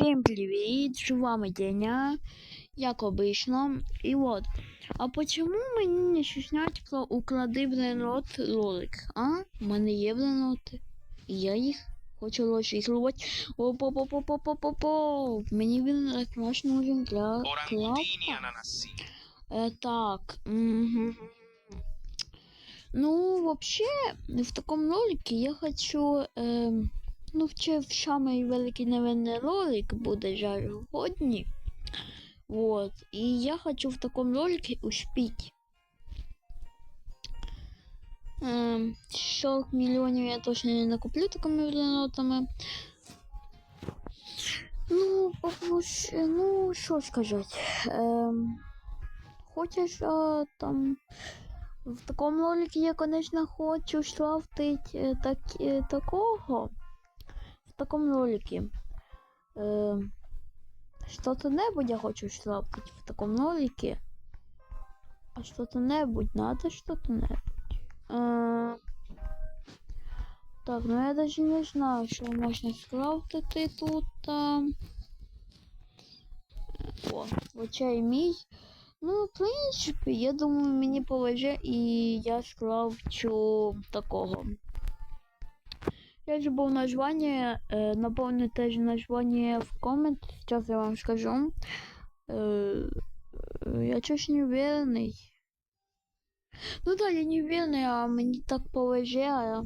Всем привет, с вами Деня, як обычно. И вот, а почему мені не снять про уклади блинот ролик, а? У мене є блиноти, і я їх хочу розігрувати. О-по-по-по-по-по-по-по. Мені він якраз нужен для клапа. Е, так. мгм. Ну, вообще, в такому ролике я хочу. Е, ну, в, в самий великий, наверное, ролик буде жаль годні. Вот. І я хочу в такому ролике успеть. Е, 40 мільйонів я точно не накуплю такими блинотами. Ну, попроще, ну, що сказати. Ем, хочеш а, там. В такому ролике я, конечно, хочу шлафтить е, так, е, такого. В такому ролике. Е, что-то небудь я хочу шлафтить в такому ролике. А что-то небудь, надо что-то небудь. Е, так, ну я даже не знаю, що можна скрафтити тут. А... О, оцей мій. Ну, в принципі, я думаю, мені повезе і я скрафчу такого. Я забув названня, е, напомню теж названня в комент, зараз я вам скажу. Е, е, я чогось не уверений. Ну да, я не уверений, а мені так повезе. А...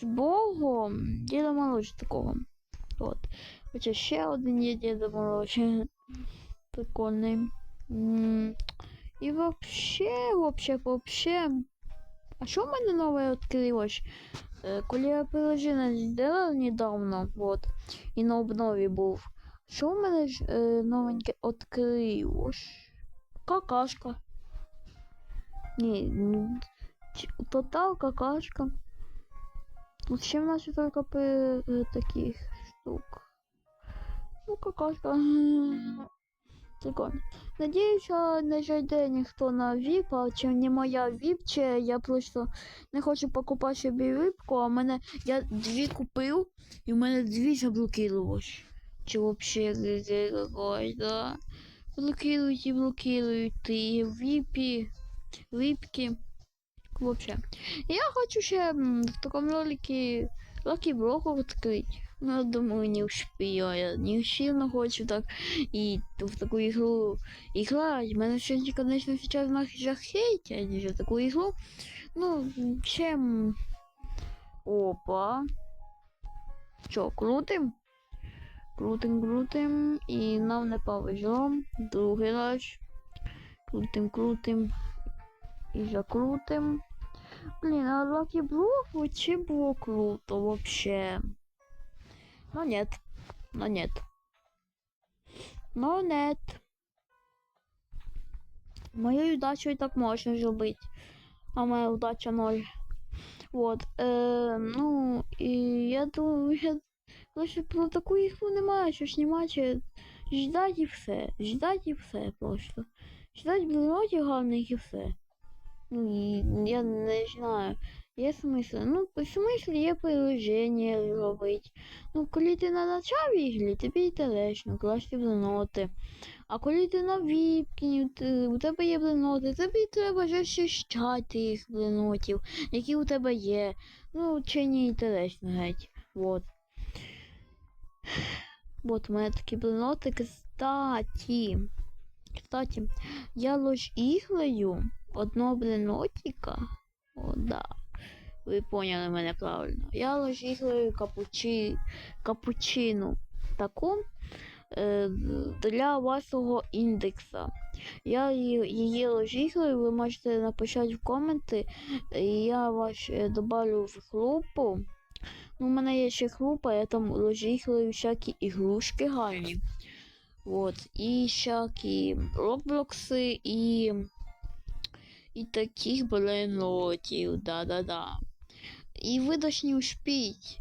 З Богом Діда Мороз такого. От. Хоча ще один є Діда Мороз. Прикольний. І вообще, вообще, вообще. А що в мене нове відкрилось? Е, Коли я приложення зробила недавно, вот, і на обнові був. Що в мене ж е, новеньке відкрилось? Какашка. Ні, тотал какашка. Тут ще в нас тільки при е, таких штук. Ну, какашка. Прикольно. Надіюсь, що не зайде ніхто на VIP, а чи не моя VIP, чи я просто не хочу покупати собі випку, а мене я дві купив, і в мене дві заблокировалось. Чи взагалі какой-то. Блокирують і блокирують і випі, випки. Вообще. Я хочу ще в такому ролике Лаки Блоку відкрити. Ну, я думаю, не успію. Я не сильно хочу так и в такую игру играть. Меня все, конечно, сейчас нахер хейтят за такую игру. Ну, чем... Опа. Чё, крутим? Крутим, крутим. І нам не повезло. Другий раз. Крутим, крутим. І закрутим. Блин, а Лаки Блок вообще было круто вообще. Но нет. Но нет. Но нет. Моєю удачею так можна зробити. А моя удача ноль. Вот. Е, ну, і я думаю, я лише про таку ігру немає, що знімати. Ждать і все. Ждать і все просто. Ждать блинотів гарних і все. Ну, я не знаю. Є смисл. Ну, в смислі є приложення робити. Ну, коли ти на началі ігрі, тобі інтересно, класти блиноти. А коли ти на віпкі, ти- у тебе є блиноти, тобі треба вже щищати тих блинотів, які у тебе є. Ну, чи не інтересно геть. Вот. Вот у мене такі блиноти. Кстати. Кстати, я лиш іглею одного блинотика. О, да. Ви поняли мене правильно. Я лиш капучі... капучину таку е, для вашого індекса. Я її, її ви можете написати в коменти, я вас е, добавлю в групу. Ну, у мене є ще група, я там лежігаю всякі ігрушки гарні. Вот. І всякі роблокси і. І таких блинотів, да-да-да. І ви должны успіть.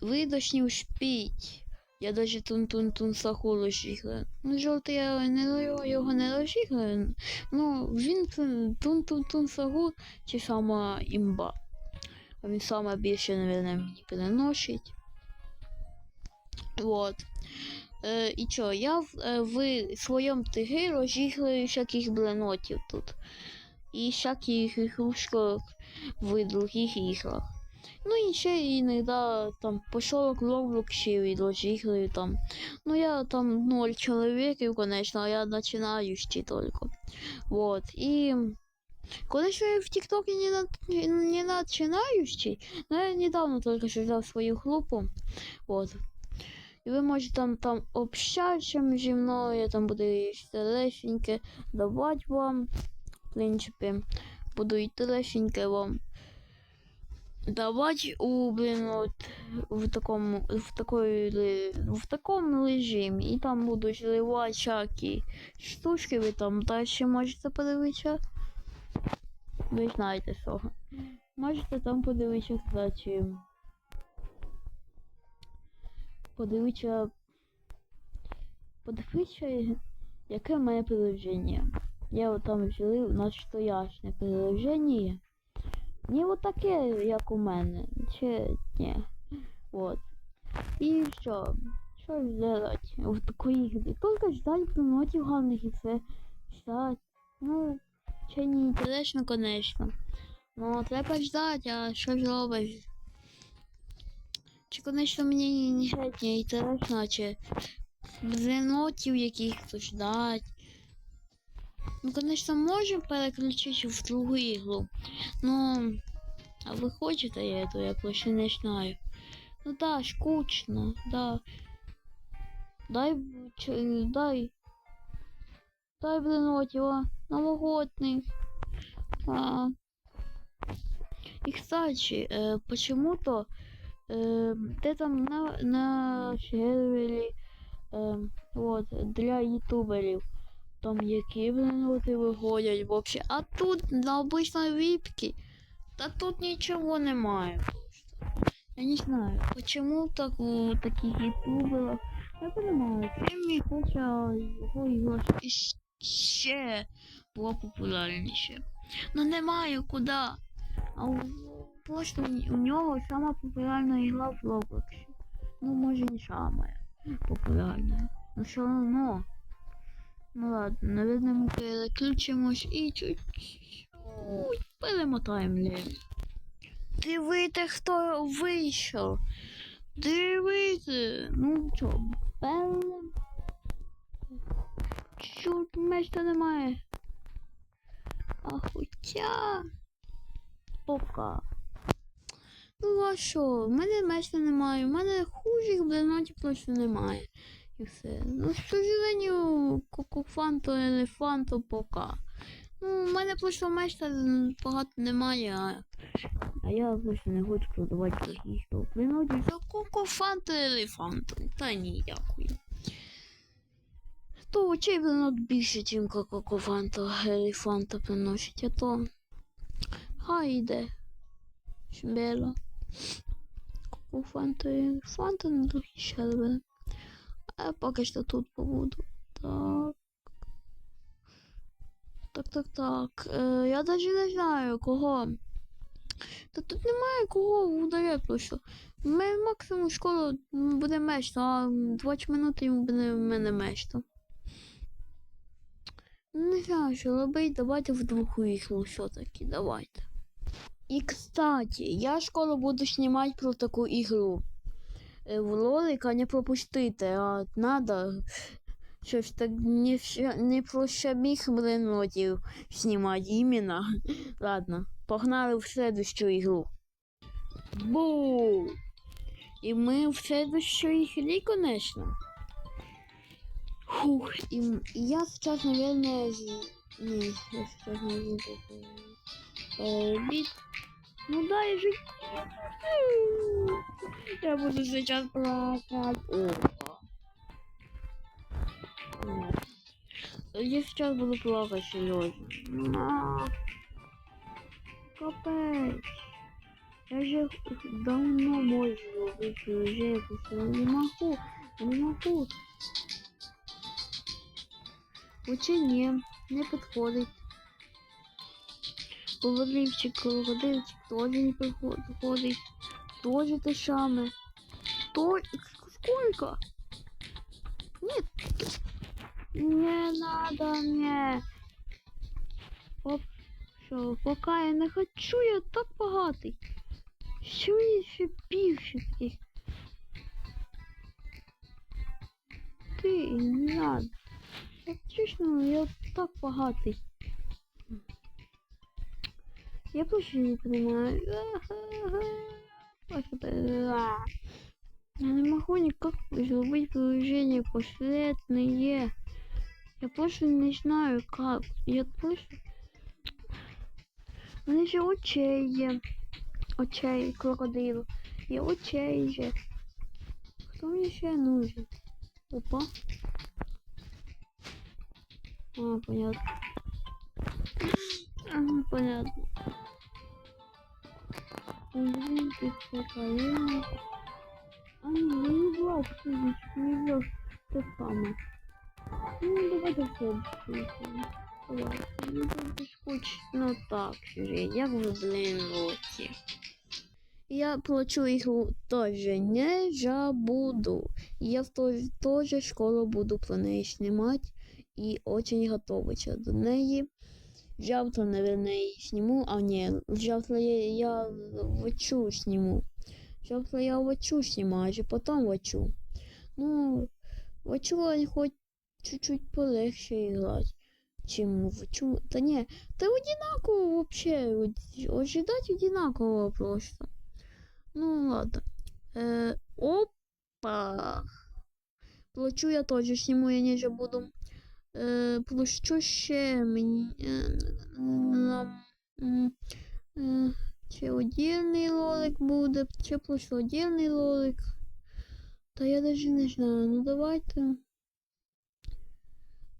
Ви должны успіть. Я даже тун-тун-тун саху лошігаю. Ну, жовтий я не його, не лошігаю. Ну, він тун-тун-тун саху чи сама імба. Він саме більше, мабуть, мені переносить. Вот. Е, і чо, я в, е, в своєму ТГ розіграю всяких бленотів тут. І всяких ігрушок в других іграх. Ну і ще іноді там по 40 Роблоксів розіграю там. Ну я там ноль чоловіків, конечно, а я начинающий только. Вот. И Конечно, я в ТикТоке не, на, не начинающий, но я недавно только создал свою группу. Вот. І ви можете там, там общатися зі мною, я там буду інтересненьке давати вам. Принципі, буду інтересненьке вам давати у, блін, от, в такому, в такої, в такому режимі. І там буду зливати штучки, ви там далі можете подивитися. Ви знаєте що. Можете там подивитися, кстати. Подивитися. Подивитися, яке в мене приложення. Я от там взяли настоящне приложення. Не вот таке, як у мене. Чи ні. Вот. І що? Що делать в такої гри? Только ждать принотів гарних і все. Ждать. Ну, ще не інтересно, конечно. Ну, треба ждать, а що ж робиш? Чи, конечно, мені не інтересно, чи бренотів яких-то ждать. Ну, конечно, можем переключити в другу ігру. Ну, а ви хочете это, я просто не знаю. Ну да, скучно, да. Дай, ч- дай, дай бренотила, новогодний. А. И, кстати, э, почему-то э, ты там на, на сервере э, вот, для ютуберів. Там які бреноти виходять вообще. А тут на обычной випки. Та тут нічого немає. Я не знаю, почему так у таких ютуберах. Я понимаю, Кремі хоча його його ще було популярніше. Ну немає куди. А у, просто у нього сама популярна ігра в Роблоксі. Ну, може не сама популярна. Но все равно. Ну ладно, наверное, ми переключимось і чуть-чуть перемотаємо леві. Дивите, хто вийшов. Дивите. Ну що, пелем. Чорт, мечта немає. А хоча. Пока. Ну а що, в мене мечта немає, в мене хужих блинотів просто немає. І все. Ну, к сожалению, кокофанто, елефанто пока. Ну, в мене просто мечта багато немає, а, а я просто не хочу продавати такі, що приносять за кокофанто, елефанто. Та ні, дякую. То очей блинот більше, ніж кокофанто, елефанто приносять, а то хай йде. Шмело. Кокофанто, елефанто, на другий сервер. Я поки що тут побуду. Так. Так, так, так. Е, я навіть не знаю кого. Та тут немає кого ударяти просто. Ми максимум скоро буде меч, а 20 минут йому буде в мене меч. то. Не знаю, що робити, давайте в другу ігру все-таки, давайте. І кстати, я скоро буду знімати про таку ігру. Е, ролика не пропустите, а надо щось так не, не про самих блинотів знімати іменно. Ладно, погнали в следующу ігру. Бу! І ми в следующей ігрі, конечно. Фух, і, і я сейчас, наверное, з- не, я сейчас не буду. Бит. Ну дай жить. Я буду сейчас плакать. Опа. Я сейчас буду плакать, серьезно. Капец. Я же давно робити вже якось, але не могу. Не могу. Очі ні, не Говоривчик, крокодильчик теж не підходить. Теж те саме. То, сколько? Нет. Не надо мне. Оп. Що, поки я не хочу, я так багатий. Що мені ще таких? Ти не надо. Чесно, я так багатий. Я просто не понимаю. Я не могу никак зробити приложение последнее. Я просто не знаю как. Я просто... У мене ще очей є. Очей крокодилу. Є очей же. Хто мені ще нужен? Опа. А, понятно. Ага, понятно. Блин, ты прикольный. А, ну, не влазь, физичку, не влазь. Те саме. Ну, давайте все. Давай, ну, це скучно Ну, так, Сергій, як ви, блин, лоті. Я плачу ігру теж не забуду. Я в той теж скоро буду про неї знімати і очень готовиться до неї. Завтра, наверное, її сниму, а не, завтра я, я вочу сниму. Завтра я вочу снимаю, а потом вочу. Ну, вочу хоть чуть-чуть полегче играть, чем вочу. Да не, да одинаково вообще, ожидать одинаково просто. Ну ладно. Э, опа. Плачу я тоже сниму, я не забуду. Е, плюс що ще мені. Е, чи отдільний ролик буде, чи плюс отдільний ролик. Та я навіть не знаю. Ну давайте.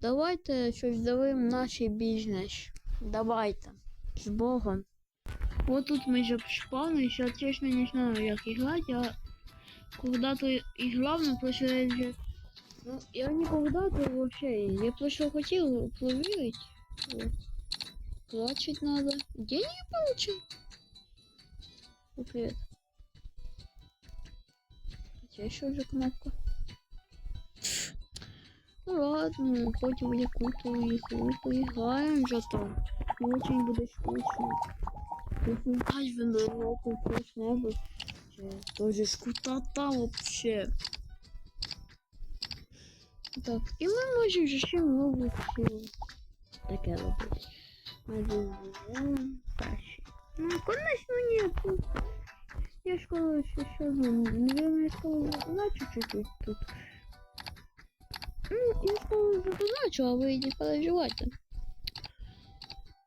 Давайте щось зробимо наш бізнес. Давайте. З Богом. Вот тут мы же спавны, сейчас честно не знаю, как играть. Я когда-то играл, но просто я Ну, я никогда-то вообще, я просто хотел проверить. Вот. Плачать надо. Деньги получил? Привет. Хотя еще же кнопка. Ну ладно, хоть в якуту игру поиграем зато. Не очень будет скучно. Если дать в Европу вкусно, тоже скутата вообще. Так, і ми можемо вже ще нову цю таке робити. Перший. Ну, конечно, ні. Я ж коли ще ще ну, я школу задоначу чуть-чуть тут. Ну, я школу задоначу, а ви не переживайте.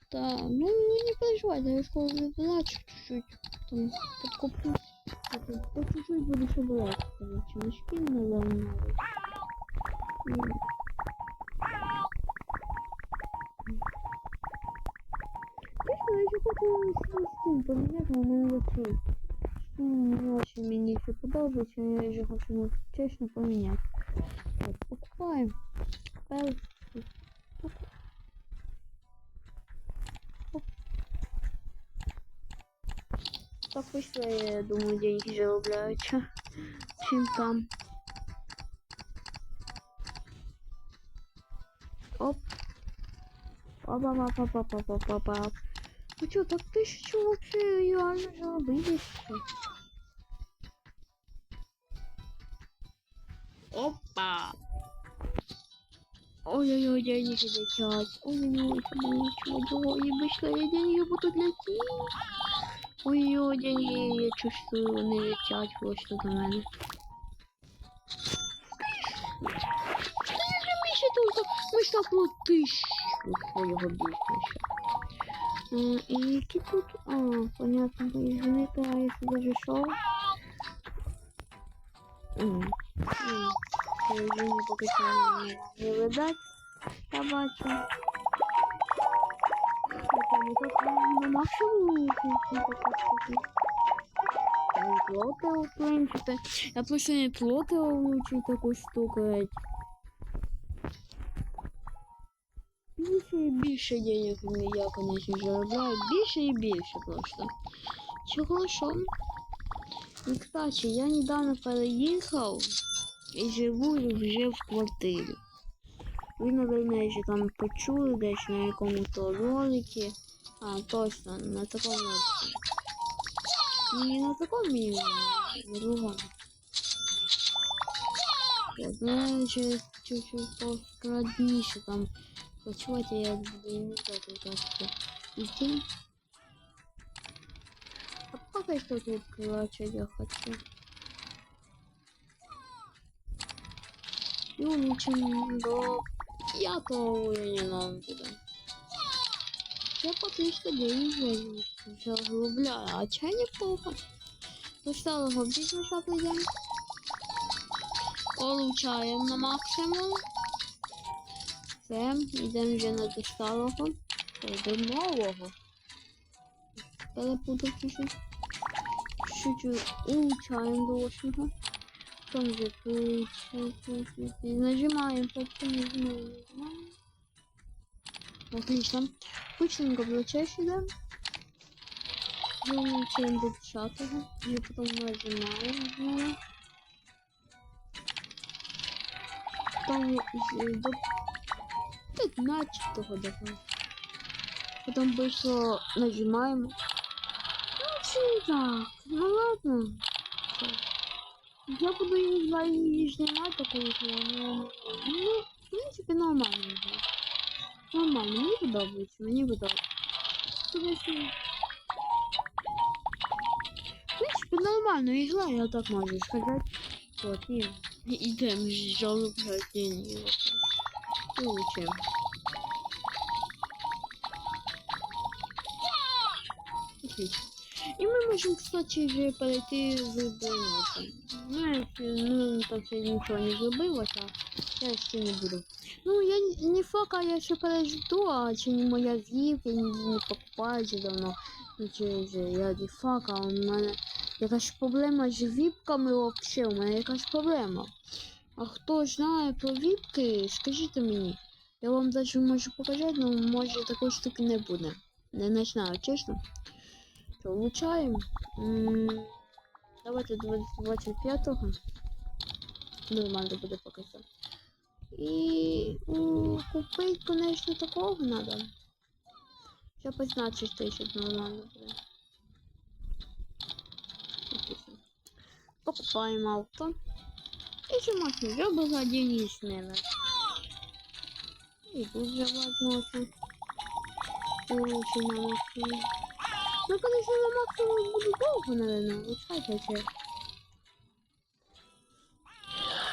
Так, ну не переживайте, я школу задоначу чуть-чуть. Там подкуплю. По чуть-чуть буду ще брати, короче, мешки, наверное. Честно, я еще хочу свой скин поменять, но не хочу. Не очень мне еще подобается, я еще хочу, честно, поменять. Так, покупаем. Так вышло, я думаю, деньги зарабатываются. Чем там. Опа-па-па-па-па-па-па-па. Ну чё, так тысячу вообще реально заработали. Опа! Ой-ой-ой, деньги летят. Ой-ой-ой, и вышло, и деньги будут лететь. Ой-ой, деньги, я чувствую, вони летять просто до мене. більше только ми стало тисячу свого бізнесу. Е, І які тут... А, понятно, извините, а я сюди зайшов. М, м, це Извини, поки що не- не видать. Я бачу. Це не так, а, на максимум Плоти, в принципі. Я просто не плоти влучив таку штуку. Більше і більше денег я, конечно, заробляю. Більше і більше просто. Чого що? І, кстати, я недавно переїхав. і живу вже в квартирі. Ви, напевно, ще там почули десь на якому-то роликі. А, точно, на такому. Не на такому а на другому. Я знаю, що чуть-чуть там почувати, я буду не так так идти. А пока что тут короче я хочу. И улучшим до пятого уровня нам туда. Я по 300 денег я заглубляю, а чай неплохо. До старого бизнеса пойдем. Получаем на максимум. Все, йдемо вже на до старого. До нового. Перепутав чуть-чуть. Чуть-чуть до восьмого. Там же чуть-чуть. Нажимаем, потом нажимаем, нажимаем. Отлично. Быстренько включай сюда. Улучшаем до десятого. И потом нажимаем. Потом э, до 15 давай. Потом быстро нажимаем. Ну, все так. Ну ладно. Всё. Я буду не знаю, не снимать такую но ну, в принципе, нормально. уже. Нормально, мені подобається, мені подобається. Конечно. В принципе, нормально игра, я так могу сказать. Вот, и идем жалобать деньги. Получим. Отлично. И мы можем, кстати, же перейти в блиноты. Знаете, ну, так я ничего не забылось, а я ще не буду. Ну, я не- не факт, а я ще пережду, а чи не моя зівка, я не, не покупаю вже давно. Ну, чи же я не факт, а у мене якась проблема з віпками вообще, у мене якась проблема. А хто знає про віпки, скажіть мені. Я вам даже можу показати, але може такої штуки не буде. Не, не знаю, чесно. М, Давайте 25-го. Нормально буде показати. І ну, купити, конечно, такого надо. Ще 15 тисяч нормально буде. Покупаємо авто. Можна вже за деньги смело. И тут забрать можно. Очень на максимум. Ну, конечно, на максимум буду долго, наверное. Вот кстати.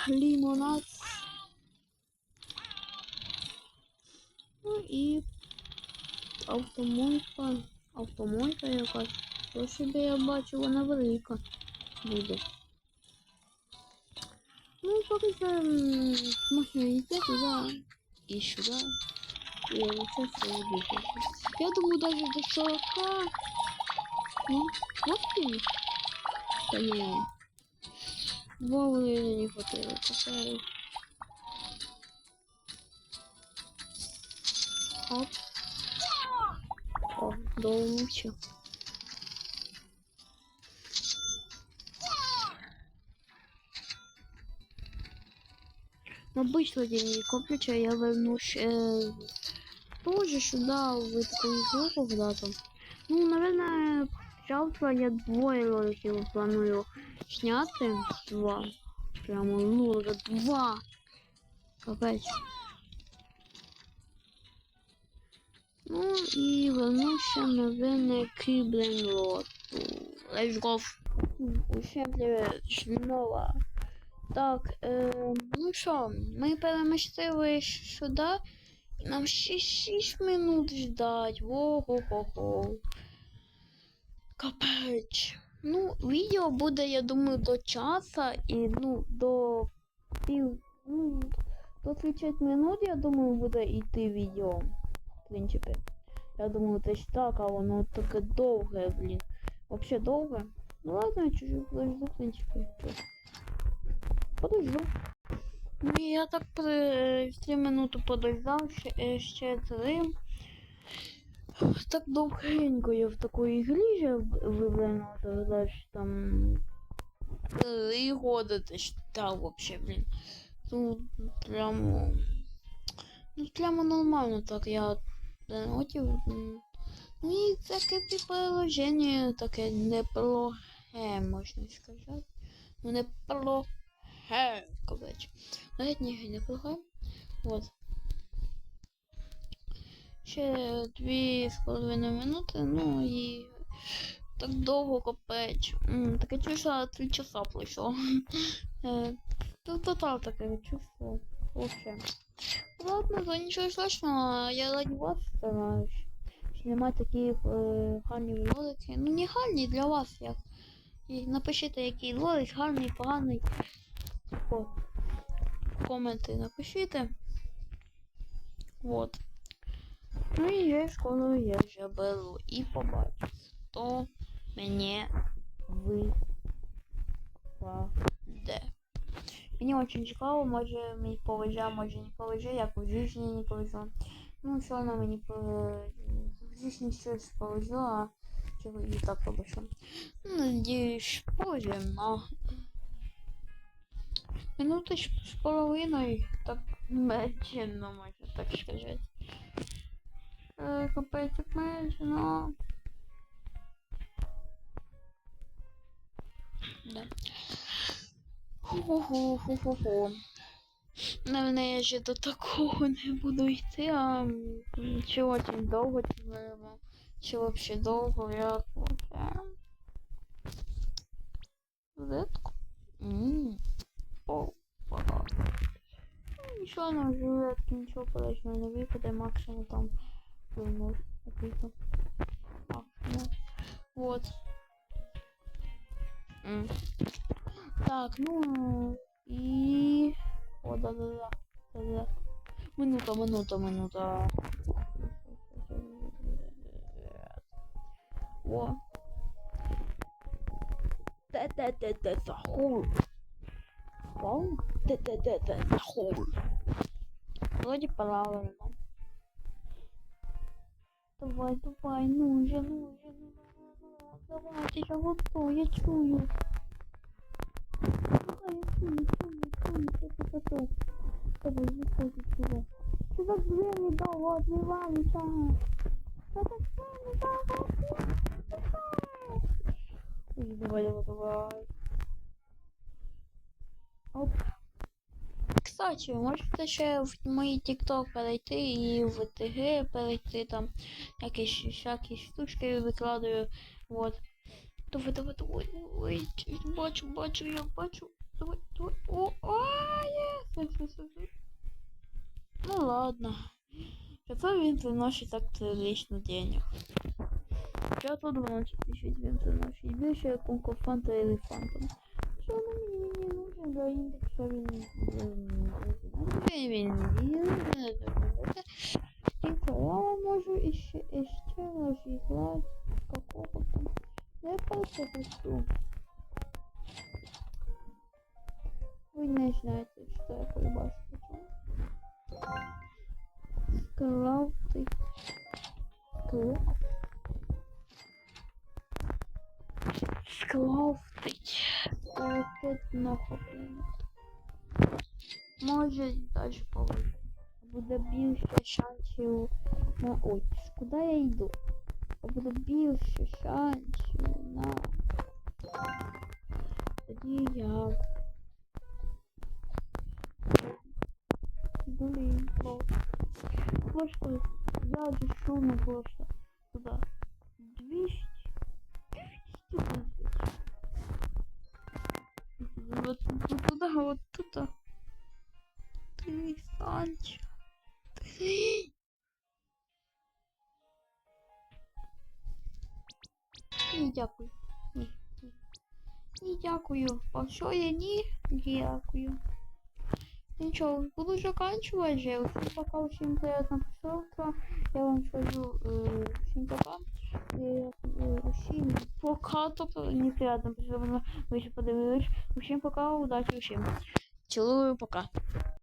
Лимонад. Ну і автомойка. Автомойка якась. То собі я бачу, вона велика буде. Ну, поки що м, можна йти туди і сюди. І це все буде. Я думаю, даже до 40. Ну, хватит. Да не. Два уровня не хватило. Какая... Оп. О, доучил. Обычно деньги копятся, я вернусь э, тоже сюда, в эту игру когда-то. Ну, наверное, завтра я двоє роликів планую зняти. Два. Прямо, ну, вже два. Капець. Ну, і вернуся, наверное, к Бренлоту. Let's go. Усім привіт, знову. Так, е, ну що, ми перемістили сюди. І нам ще 6 минут ждать. Во-хо-хо-хо. Капець. Ну, відео буде, я думаю, до часа і ну, до пів. Ну, до 30 минут, я думаю, буде йти відео. В принципі. Я думаю, десь так, а воно таке довге, блін. Вообще довге. Ну ладно, я чуть-чуть в принципі. Подожду. Ну, я так при 3 минути подождав, ще, е, ще 3. Так довгенько я в такої грі вже вибрано, тогда там 3 года десь Да, вообще, блин. Тут прямо... Ну, прямо нормально так я донатив. м. Ну і таке приложення таке неплохе, можна сказати. Ну, неплохе, коротше. Навіть не неплохе. Вот. Ще дві з половиною минути, ну і так довго капець. Таке чувство, три часа пройшло. Е, тотал таке чувство. Вообще. Ладно, то нічого страшного, я раді вас стараюсь. Знімати такі е, гарні ролики. Ну не гарні для вас як. І напишіть, який ролик гарний, поганий. О, коменти напишіть. Вот. Ну і я скоро я вже беру і побачу, хто мене викладе. Мені очень цікаво, може мені повезе, може не повезе, як у житті не повезло. Ну, все одно мені в житті щось повезло, а чого і так повезло. Ну, надіюсь, повезе. Минути ж з половиною, так медленно, можна так сказати. Е, Капець, як медленно. Да. Ху-ху-ху-ху-ху. Наверное, я ще до такого не буду йти, а чи очень довго, чи, наверно, чи вообще довго, як вообще. Жилетку? Ммм. О, ага. Ну, Нічого на жилетки, нічого полезного не випаде, максимум там. Опісно. Максимум. Вот. М. Так, ну и... О, да-да-да. Да-да. Минута, минута, минута. О. Та-та-та-та-та-хул. Та-та-та-та-та-хул. Вроде правильно. Давай, давай, ну же, ну же, ну, ну, ну, давайте, я готов, я чую. Давай, я чую, чую, чую, что это такое? Давай, выходи сюда. Сюда дверь не дал, открывайся. Это что, не дал, Ой, давай, давай, давай. Оп. Кстати, можете ще в мої TikTok перейти і в ТГ перейти там якісь всякі штучки викладаю. Вот. Давай, давай, давай, ой, бачу, бачу, я бачу. Давай, давай. О, а, є. Ну ладно. Зато він приносить так прилично денег. Я тут 12 тисяч він приносить. Більше як у кофанта елефантом. Що на мені для індекса він... Тільки я можу іще, іще раз іграти какого там. Я просто хочу. Ви не знаєте, Бо просто я же шумно просто туда 200 200 вот вот туда вот туда три станча три Ні, дякую. Ні, ні. Дякую. А я ні? Дякую. Нічого, буду заканчивать же. Всем пока, всем приятного просмотра. Я вам скажу э, всем пока. Э, э, всем пока, тобто неприятно просмотра. Ви ще подивились. Всем пока, удачи всем. Целую, пока.